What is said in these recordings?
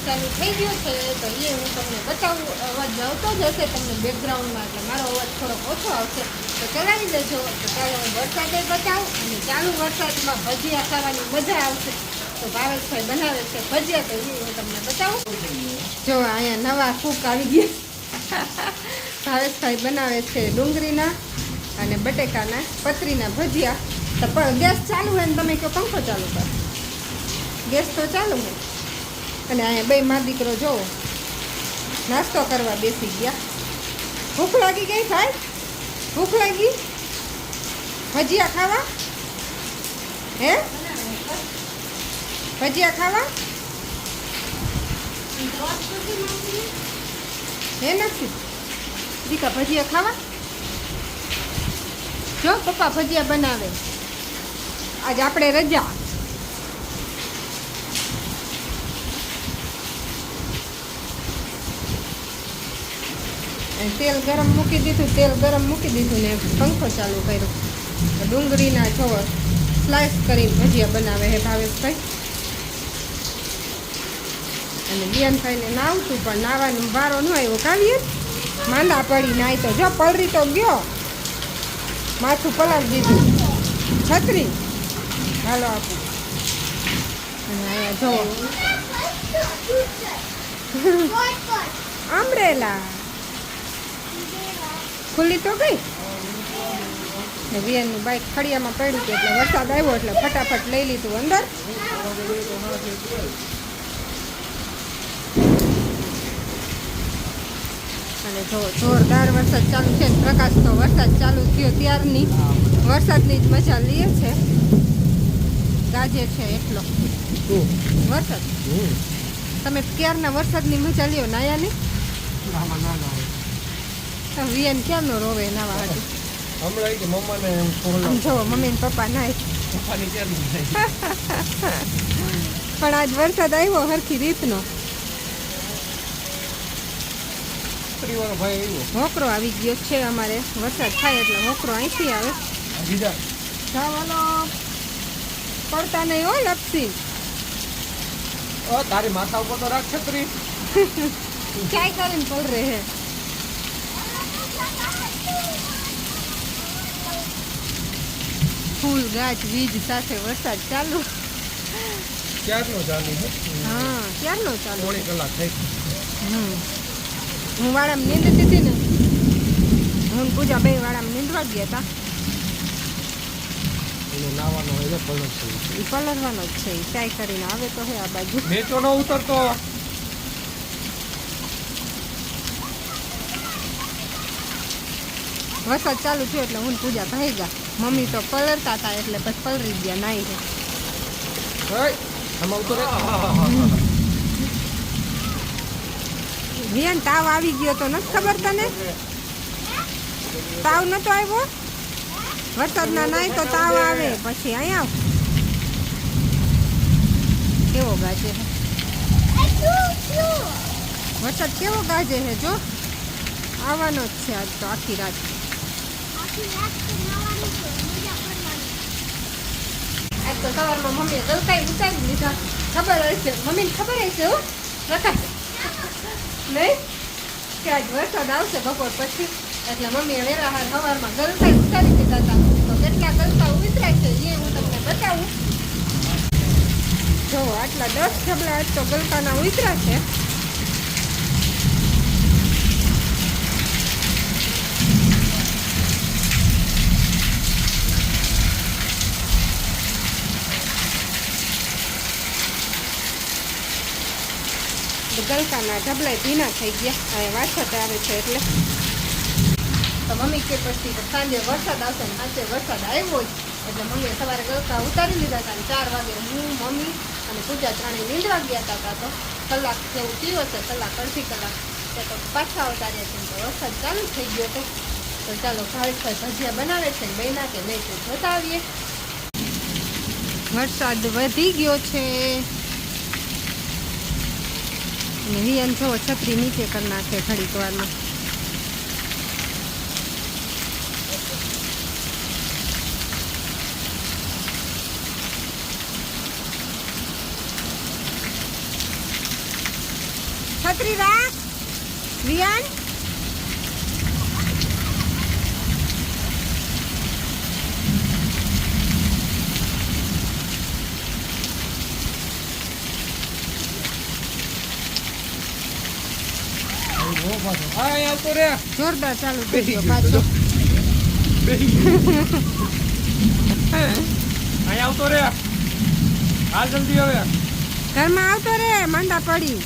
વરસાદ ચાલુ થઈ ગયો છે, તો એ હું તમને બતાવું. અવાજ આવતો જ હશે તમને બેકગ્રાઉન્ડમાં એટલે મારો અવાજ થોડોક ઓછો આવશે. તો ચલાવી દેજો તો ચાલો હું વરસાદે બતાવું અને ચાલુ વરસાદમાં ભજીયા ખાવાની મજા આવશે. તો ભાવેશભાઈ બનાવે છે ભજીયા, તો એ હું તમને બતાવું. જો અહીંયા નવા કૂક આવી ગયા. ભાવેશભાઈ બનાવે છે ડુંગળીના અને બટેકાના પતરીના ભજીયા. તો પણ ગેસ ચાલુ હોય ને તમે કહો, પંખો ચાલુ કરો. ગેસ તો ચાલુ હોય. અને અહીંયા બે મા દીકરો જોવો. નાસ્તો કરવા બેસી ગયા. ભૂખ લાગી ગઈ ભાઈ? ભૂખ લાગી? ભજીયા ખાવા? હે? ભજીયા ખાવા? હે નથી દીકા ભજીયા ખાવા? જો, પપ્પા ભજીયા બનાવે. આજ આપણે રજા. અને તેલ ગરમ મૂકી દીધું તેલ ગરમ મૂકી દીધું ને પંખો ચાલુ કર્યો. ડુંગળીના જો સ્લાઇસ કરીને ભજીયા બનાવે હે ભાવેશભાઈ. અને બિયનભાઈને નાવતું પણ નાવાનો વારો ન આવ્યો કાવીએ માંદા પડી નાય તો જો પલરી તો ગયો. માથું પલાળી દીધું. છત્રી. હાલો આપું. અને અહીંયા જુઓ. આંબરેલા ખુલ્લી તો ગઈ. ને વિયનનું બાઇક ફળિયામાં પડ્યું હતું એટલે વરસાદ આવ્યો એટલે ફટાફટ લઈ લીધું અંદર. અને જો જોરદાર વરસાદ ચાલુ છે પ્રકાશ તો વરસાદ ચાલુ થયો ત્યારની. વરસાદની જ મજા લઈએ છે. ગાજે છે એટલો. વરસાદ. તમે ક્યારના વરસાદની મજા લ્યો નાયાની? વિયન ક્યારનો રોવે નાવા હતું હમણાં કે મમ્માને એમ ફોન આમ જુઓ મમ્મી ને પપ્પા નાય. પણ આજ વરસાદ આવ્યો હરખી રીતનો. હોકરો આવી ગયો છે અમારે. વરસાદ થાય એટલે મોકરો અહીંથી આવે. જવાનો. પડતા નહીં હો લપસી. તારી માથા ઉપર તો રાખ છત્રી. ક્યાંય કરીને પડ રહે. ફૂલ ગાજ વીજ સાથે વરસાદ ચાલુ. ક્યારનો ચાલુ છે? હા ક્યારનો ચાલુ? પોણી કલાક થઈ હમ. હું વાળામાં નીંદતી હતી ને હું પૂજા બે વાળામાં નીંદવા ગયા હતા નાવાનો હોય છે પલક છે. એ પલળવાનો જ છે ચાય કરીને આવે તો હે આ બાજુ. ન ઉતરતો. વરસાદ ચાલુ થયો એટલે હું પૂજા થઈ ગયા. મમ્મી તો પલરતા હતા એટલે પછી પલરી ગયા નાઈ છે વિયન તાવ આવી ગયો તો નથી ખબર તને? તાવ નતો આવ્યો? વરસાદના નાય તો તાવ આવે પછી અહીંયા આવ. કેવો ગાજે છે વરસાદ કેવો ગાજે છે જો? આવવાનો જ છે આજ તો આખી રાત. આજ તો સવારમાં મમ્મીએ ગલકાઈ ઉતારી લીધા ખબર હશે મમ્મીને ખબર હશે હો પ્રકાશ નહીં કે આજ વરસાદ આવશે બપોર પછી એટલે મમ્મીએ વેલા હાર સવારમાં ગલકાઈ ઉતારી દીધા હતા તો કેટલા ગલકા ઉતરાય છે એ હું તમને બતાવું જો, આટલા દસ ઢબલા આજ તો ગલકાના ઉતરા છે. ગલકાના ઢબલા ભીના થઈ ગયા. હવે વરસાદ આવે છે એટલે. તો મમ્મી કે પછી સાંજે વરસાદ આવશે ને સાંજે વરસાદ આવ્યો જ. એટલે મમ્મીએ સવારે ગલકા ઉતારી લીધા હતા ચાર વાગે હું, મમ્મી અને પૂજા ત્રણેય નીંદવા ગયા હતા તો કલાક જેવું થયું છે કલાક અડધી કલાક. તો પાછા ઉતાર્યા છે તો વરસાદ ચાલુ થઈ ગયો હતો તો ચાલો ભાવેશભાઈ ભજીયા બનાવે છે બહેના કે નહીં તો જોતા આવીએ. વરસાદ વધી ગયો છે. અને હિયન જો છત્રી નીચે કરી નાખે ઘડીક વારમાં છત્રી રાખ. રિયાન જોરદાર ચાલુ પાછો. આવતો રે. હાલ જલ્દી હવે. ઘરમાં આવતો રે માંદા પડી.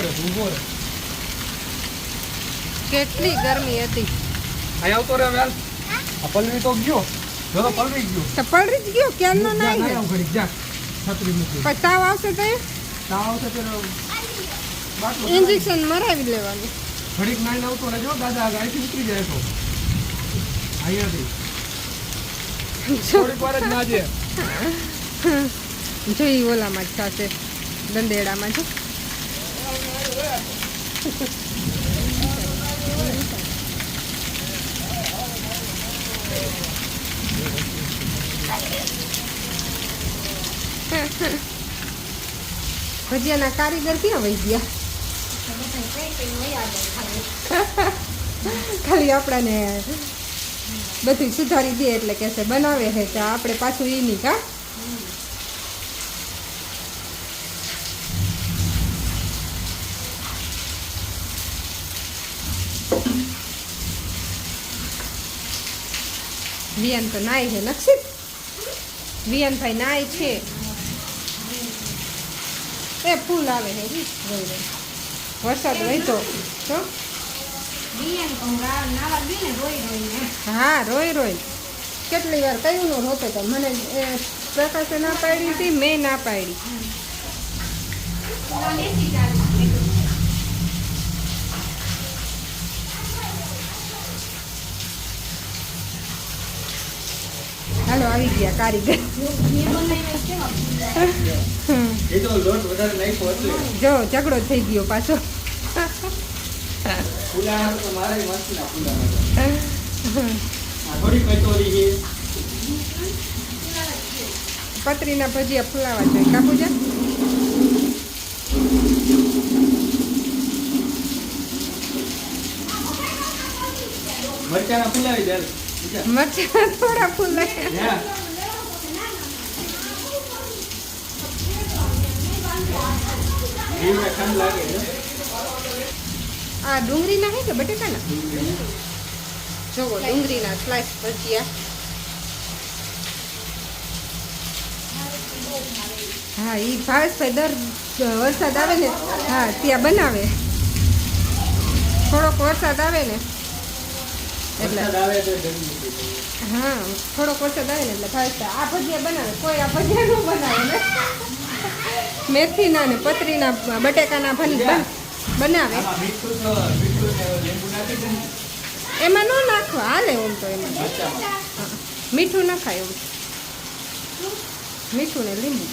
રે રે. કેટલી ગરમી હતી. અહીં આવતો રે વેલ આ પલવી તો ગયો. જો તો પલવી ગયો. તો પડી જ ગયો કેમ નો નાઈ જા. છત્રી મૂકી. પછી તાવ આવશે તો તાવ આવશે ઇન્જેક્શન મરાવી લેવાનું. ઘડીક નાઈ આવતો રહેજો દાદા આ ગાયથી ઉતરી જાય તો. અહીંયાથી. થોડીક વાર જ નાજે જોઈ ઓલામાં જ થશે દંદેડામાં જો. ભજીયાના કારીગર ક્યાં વહી ગયા? ખાલી આપણાને બધું સુધારી દે એટલે કહેશે બનાવે છે, તો આપણે પાછું એ નહીં કા વિયાન તો નાય છે નક્ષિત વિયાનભાઈ નાય છે. એ ફૂલ આવે છે. વરસાદ વહેતો તો હા રોઈ રોય કેટલી વાર કયું નો રોતો તો મને એ પ્રકાશે ના પાડી હતી મેં ના પાડી. હાલો આવી ગયા કારીગર. જો ઝઘડો થઈ ગયો પાછો. પતરીના ભજીયા ફૂલાવા જોઈએ કાપુજા? મરચાના ફૂલાવી દે. મરચાં થોડા છે આ ડુંગળીના હે કે બટેકાના? જોવો, ડુંગળીના સ્લાઇસ ભજીયા. હા એ ભાવેશભાઈ દર વરસાદ આવે ને, હા, ત્યાં બનાવે. થોડોક વરસાદ આવે ને એટલે. હા થોડોક વરસાદ આવે ને એટલે ભાવેશભાઈ આ ભજીયા બનાવે કોઈ આ ભજીયા ન બનાવે ને. મેથીના ને પતરીના બટેકાના ભન બનાવે. ને ને. એમાં ન નાખવા હાલે ઓમ તો એમાં. મીઠું નખાય એમ મીઠું ને લીંબુ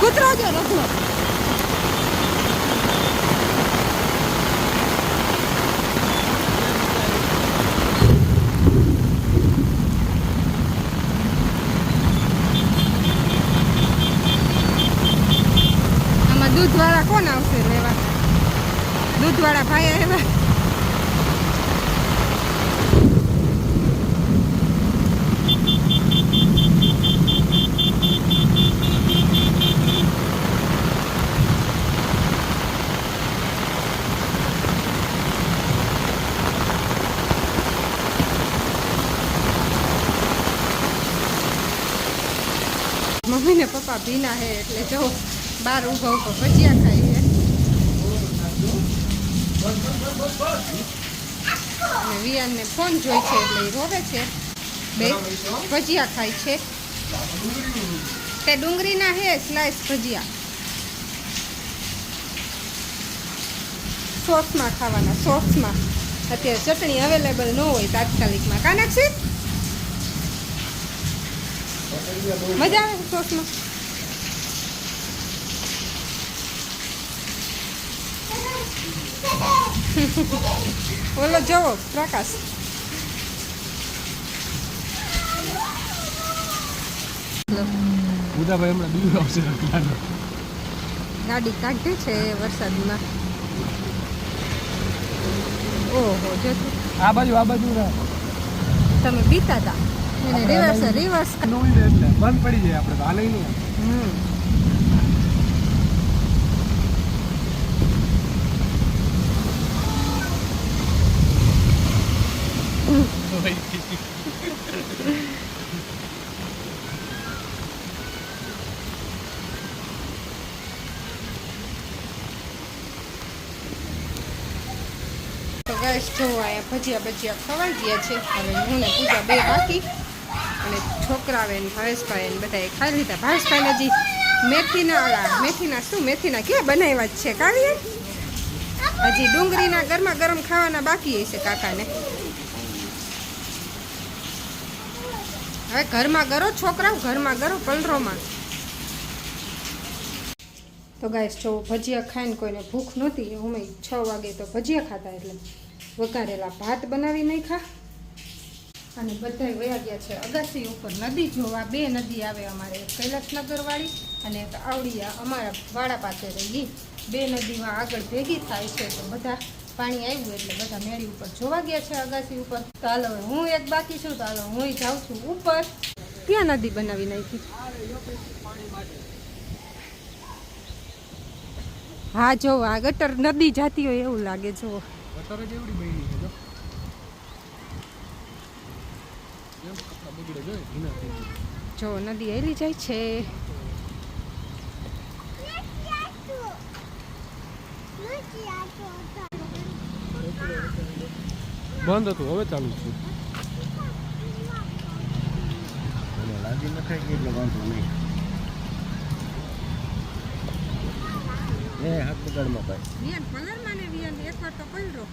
કૂતરો જો રખલો આમાં દૂધવાળા કોણ આવશે લેવા? દૂધવાળા ભાઈ આવ્યા. મમ્મી ને પપ્પા ભીના હે એટલે જો બાર ઊભા ઊભા ભજીયા ખાય છે અને વિયાનને ફોન જોઈ છે એટલે રોવે છે. બે ભજીયા ખાય છે. તે ડુંગળીના હે સ્લાઈસ ભજીયા. સોસમાં ખાવાના, સોસમાં. અત્યારે ચટણી અવેલેબલ ન હોય તાત્કાલિકમાં. કા છે મજા આવે સોસમાં? ઓલો જવો પ્રકાશ ઉદાભાઈ હમણાં બીજું આવશે ગાડી કાઢી છે વરસાદમાં. ઓહો જો આ બાજુ આ બાજુ તમે બીતા હતા એને રિવર્સ રિવર્સ બંધ પડી જાય આપણે હાલે નહીં. હમ. તો ગાઈસ ભજીયા ભજીયા ખવાઈ ગયા છે. હું બે બાકી. અને છોકરાવે ને ભાવેશભાઈ ને બધાએ ખાઈ લીધા. હજી મેથીના ઓલા મેથીના શું? મેથીના ક્યાં બનાવ્યા છે? કાવીએ હજી ડુંગળીના ગરમા ગરમ ખાવાના બાકી હશે કાકાને. હવે ઘરમાં ગરો છોકરાઓ ઘરમાં ગરો પલરોમાં. તો ગાઈસ જો ભજીયા ખાઈને કોઈને ભૂખ નહોતી અમે છ વાગે તો ભજીયા ખાતા એટલે વઘારેલા ભાત બનાવી નાખ્યા. અને બધા વયા ગયા છે અગાસી ઉપર નદી જોવા, બે નદી આવે અમારે એક કૈલાસનગરવાળી અને એક આવડિયા અમારા વાડા પાસે રહી. બે નદીમાં આગળ ભેગી થાય છે તો બધા પાણી આવ્યું એટલે બધા મેળી ઉપર જોવા ગયા છે અગાસી ઉપર. તો હાલો હવે હું એક બાકી છું તો હાલો હું જાઉં છું ઉપર. ક્યાં નદી બનાવી નાખી? હા જો આ ગટર નદી જાતી હોય એવું લાગે જો. ગટરે કેવડી બની છે જો. નદી હેલી જાય છે. બંધ હતું હવે ચાલુ છે. લાદી નખાઈ ગઈ એટલે વાંધો નહીં. એ હાથ બગાડમાં ભાઈ. વિયન કલરમાં ને વિયન એકવાર તો પલરો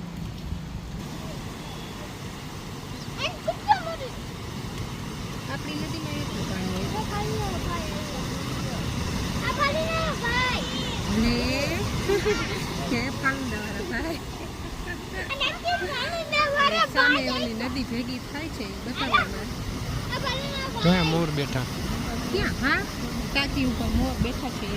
આપણી નદીમાં એટલું પાણી હોય ને કે પાઉન્ડાવાળા ભાઈ સામે નદી ભેગી થાય છે ત્યાં મોર બેઠા? ક્યાં? હા? ટાંકી ઉપર મોર બેઠા છે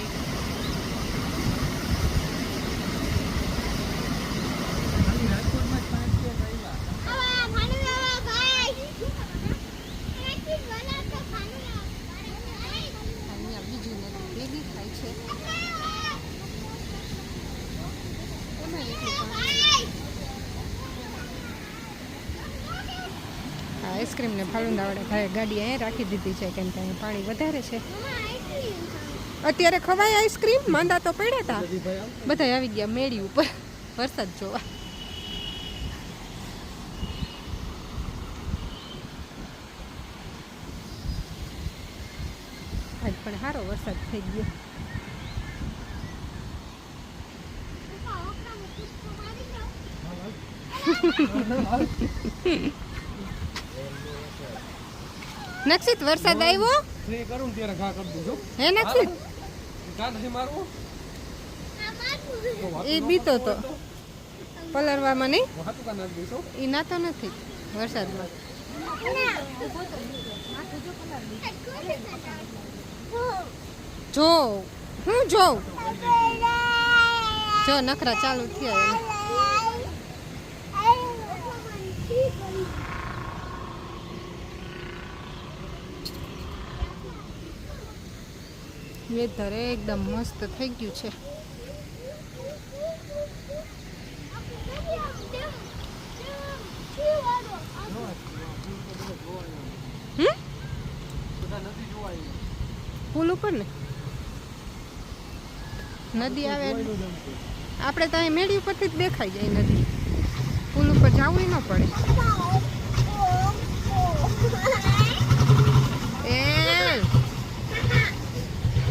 અહીંયા બીજી નદી ભેગી થાય છે એમાં એટલું પાણી આ આઈસ્ક્રીમ ને ફાલુંદાવાળા ભાઈ ગાડી અહીંયા રાખી દીધી છે કેમ કે અહીંયા પાણી વધારે છે. અત્યારે ખવાય આઈસ્ક્રીમ? માંદા તો પડ્યા હતા બધા આવી ગયા મેળી ઉપર. વરસાદ જોવા. આજ પણ સારો વરસાદ થઈ ગયો. નક્ષિત વરસાદ આવ્યો? સ્પ્રે કરું ત્યારે ઘા કરી દઉં હે નક્ષિત કાંઠી મારવું? એ બીતો તો. પલરવામાં નહીં? એ નાતો નથી વરસાદમાં. જો હું જોઉં? જો નખરા ચાલુ થયા વેધર એકદમ મસ્ત થઈ ગયું છે. પુલ ઉપર ને? નદી આવે આપણે તો અહીં મેળી ઉપરથી જ દેખાઈ જાય નદી. પુલ ઉપર જવું ન પડે.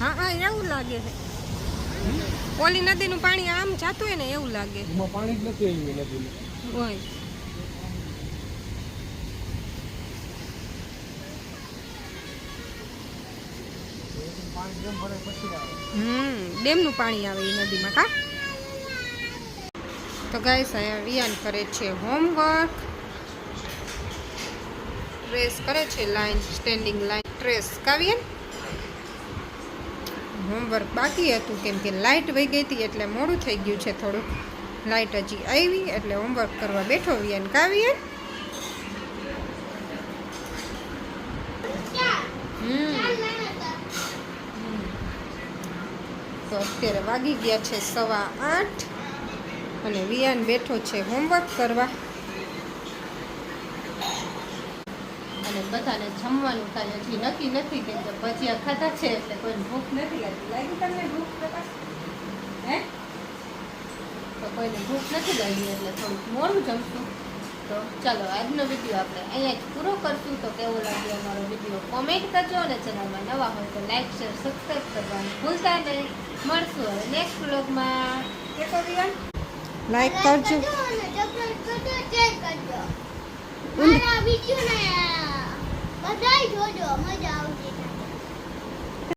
હા હા એવું લાગે છે. ઓલી નદીનું પાણી આમ જાતું હોય ને એવું લાગે એમાં પાણી જ નથી આવ્યું નદીમાં હોય. પાણી આવે હમ ડેમનું પાણી આવે એ નદીમાં કા? તો ગાય સાહેબ વિયાન કરે છે હોમવર્ક ટ્રેસ કરે છે line standing line trace Kavyan homework બાકી હતું, કેમ કે લાઇટ વહી ગઈ હતી, એટલે મોડું થઈ ગયું છે થોડુંક. લાઇટ હજી આવી, એટલે હોમવર્ક કરવા બેઠો વિયાન કાવ્યન હમ. તો અત્યારે વાગી ગયા છે સવા આઠ, અને વિયાન બેઠો છે હોમવર્ક કરવા. બધાને જમવાનું કાંઈ હજી નક્કી નથી કેમ કે ભજીયા ખાધા છે એટલે કોઈ ભૂખ નથી લાગી. લાગી તમને ભૂખ પ્રકાશ? હે? તો કોઈને ભૂખ નથી લાગી એટલે થોડુંક મોડું જમશું. તો ચાલો આજનો વીડિયો આપણે અહીંયા જ પૂરો કરશું. તો કેવો લાગ્યો અમારો વીડિયો કોમેન્ટ કરજો અને ચેનલમાં નવા હોય તો લાઈક શેર સબસ્ક્રાઈબ કરવાનું ભૂલતા નહીં. મળશું હવે નેક્સ્ટ બ્લોગમાં લાઈક કરજો. મારા વીડિયો ને બધાય જોજો મજા આવે